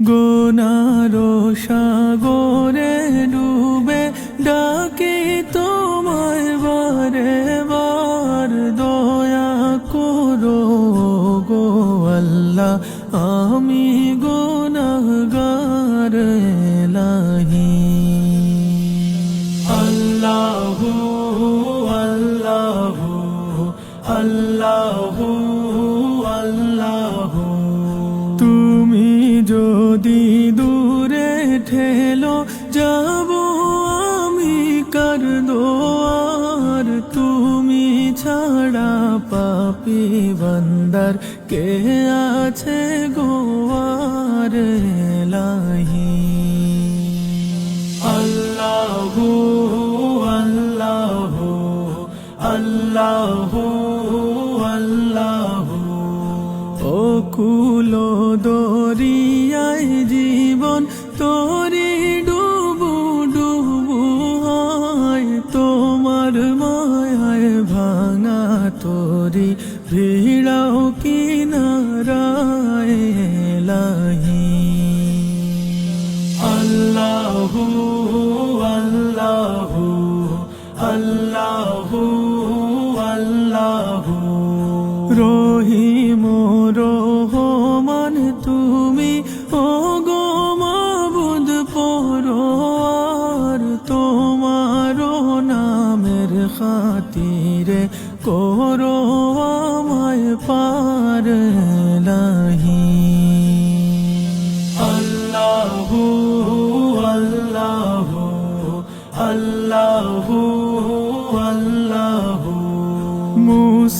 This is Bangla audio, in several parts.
গোনারো সাগরে ডুবে ডাকি তোমায় বারে বার। দয়া করো গো আল্লাহ আমি যদি দূরে ঠেলো, যাব আমি কার দোয়ার? তুমি ছাড়া পাপি বন্দর কে আছে গোয়ার? লাহি ও কুলো দরিয়ায় জীবন তোরি ডুবু ডুবু হয়। তোমার মায়ায় ভাঙা তোরি ভিড়াও কিনারায় লাহি আল্লাহু আল্লাহু আল্লাহু রহিম রহমান তুমি ও গো মাবুদ, পরোয়ার তোমার নামের খাতিরে করো আমায় পার লাহি আল্লাহু আল্লাহু আল্লাহু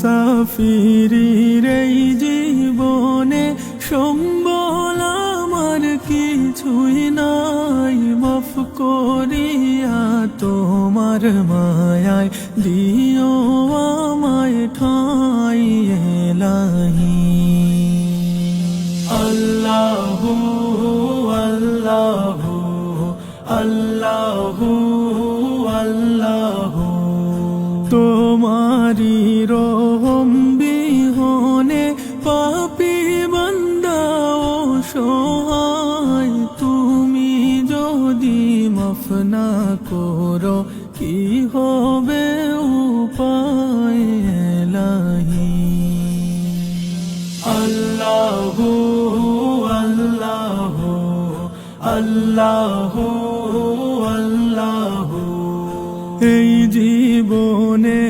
মুসাফিরির এই জীবনে সম্বল আমার কিছুই নাই। মাফ করিয়া তোমার মায়ায় দিও আমায় ঠাই লাহি আল্লাহু আল্লাহু তোমারি রহম বিহনে পাপি বান্দা ও সহায়। তুমি যদি মাফ না করো কি হবে উপায় লাহি আল্লাহু আল্লাহু আল্লাহু আল্লাহু। এই জীবনে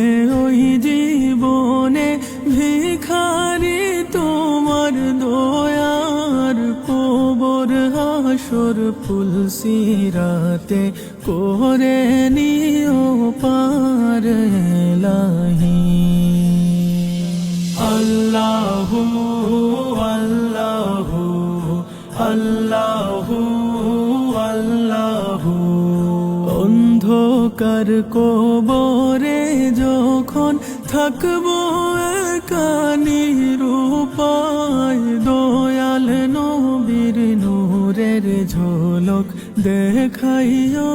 হাসর ফুল সিরাতে করে নিও পার লাহি। আল্লাহু আল্লাহু আল্লাহু আল্লাহু। অন্ধকার কবরে যখন থাকব একানি রূপায় দয়াল নবীর নূরের ঝলক দেখাইও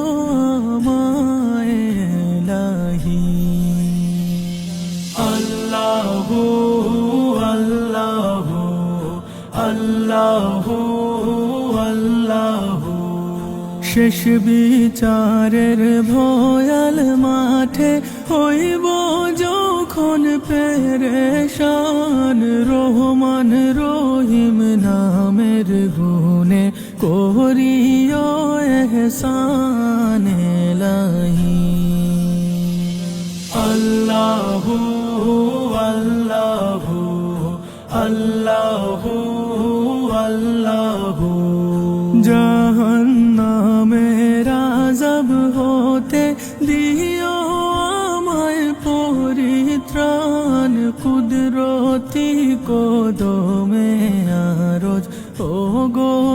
আমায় লাহি আল্লাহ আল্লাহ আল্লাহ আল্লাহু। শেষ বিচারের ভয়াল মাঠে হইব যখন পেরেশান রহমান রহিম গুণে করিও এহসান লাহি আল্লাহু আল্লাহু আল্লাহু আল্লাহু জাহান্নামের আযাব হতে দিও আমায় পরিত্রাণ কুদরতি কদমে আরজ ও গোরো